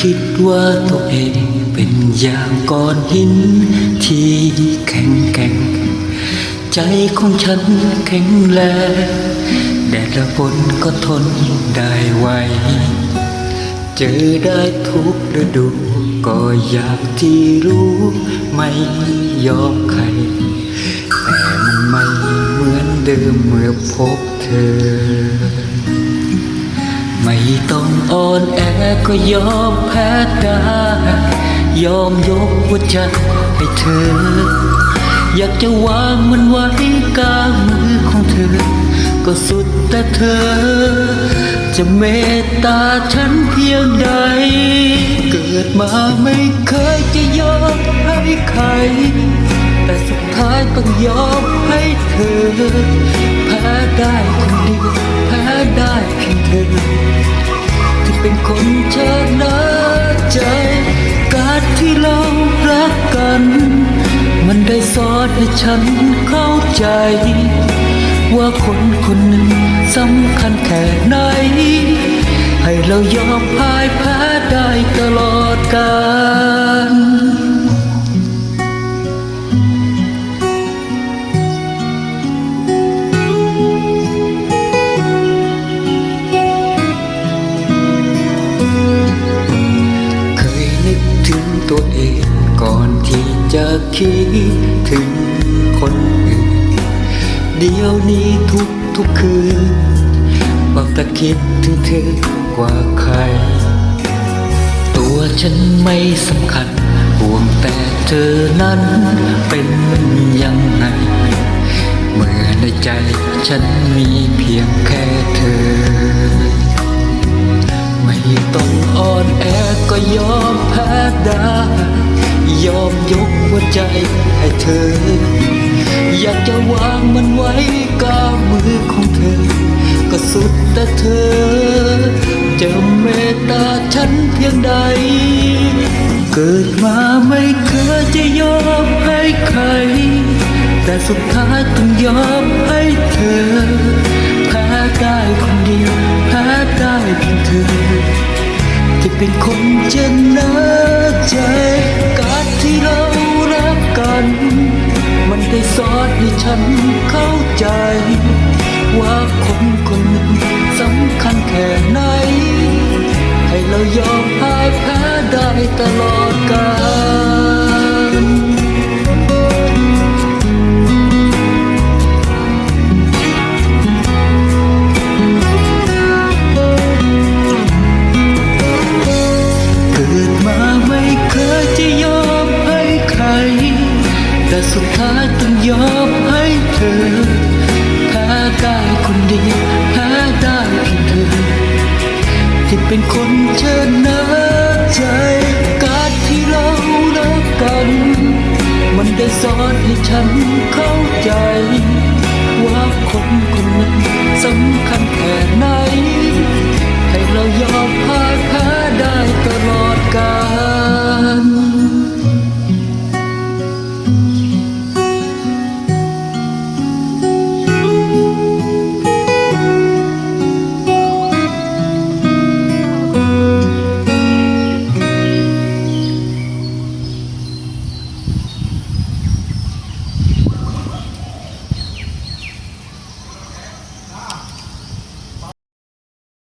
คิดว่าตัวเองเป็นอย่างก้อนหินที่แข็งแกร่ง ใจของฉันแข็งแรงแดดและฝนก็ทนได้ไวเจอได้ทุกฤดู ก็อยากที่รู้ไม่ยอมใคร แต่มันไม่เหมือนเดิมเมื่อพบเธอ ไม่ต้องอ่อนแอก็ยอมแพ้ได้ ยอมยกหัวใจให้เธอ อยากจะวางมันไว้กลางมือของเธอ ก็สุดแต่เธอ จะเมตตาฉันเพียงใด เกิดมาไม่เคยจะยอมให้ใคร แต่สุดท้ายต้องยอมให้เธอแพ้ได้คนเดียว ด้สอนให้ฉันเข้าใจ ว่าคนคนหนึ่งสำคัญแค่ไหน ให้เรายอมพ่ายแพ้ได้ตลอดกาลเคยนึกถึงตัวเองก่อนที่จะคิด ถึงคนอื่น เดี๋ยวนี้ทุกทุกคืนบอกแต่คิดถึงเธอกว่าใคร ตัวฉันไม่สำคัญห่วงแต่เธอนั้นเป็นยังไง เมื่อในใจฉันมีเพียงแค่เธอ ไม่ต้องอ่อนแอก็ยอมแพ้ได้ ยอมยกหัวใจให้เธอ อยากจะวางมันไว้กลามือของเธอ ก็สุดแต่เธอ จะเมตตาฉันเพียงใด เกิดมาไม่เคยจะยอมให้ใคร แต่สุดท้ายต้องยอมให้เธอแพ้ได้คนเดียวแพ้ได้เพียงเธอที่เป็นคนชนะใจ ที่เรารักกัน มันได้สอนให้ฉันเข้าใจ ว่าคนคนหนึ่งสำคัญแค่ไหน ให้เรายอมพ่ายแพ้ได้ตลอด เป็นคนชนะใจ การที่เรารักกัน มันได้สอนให้ฉันเข้า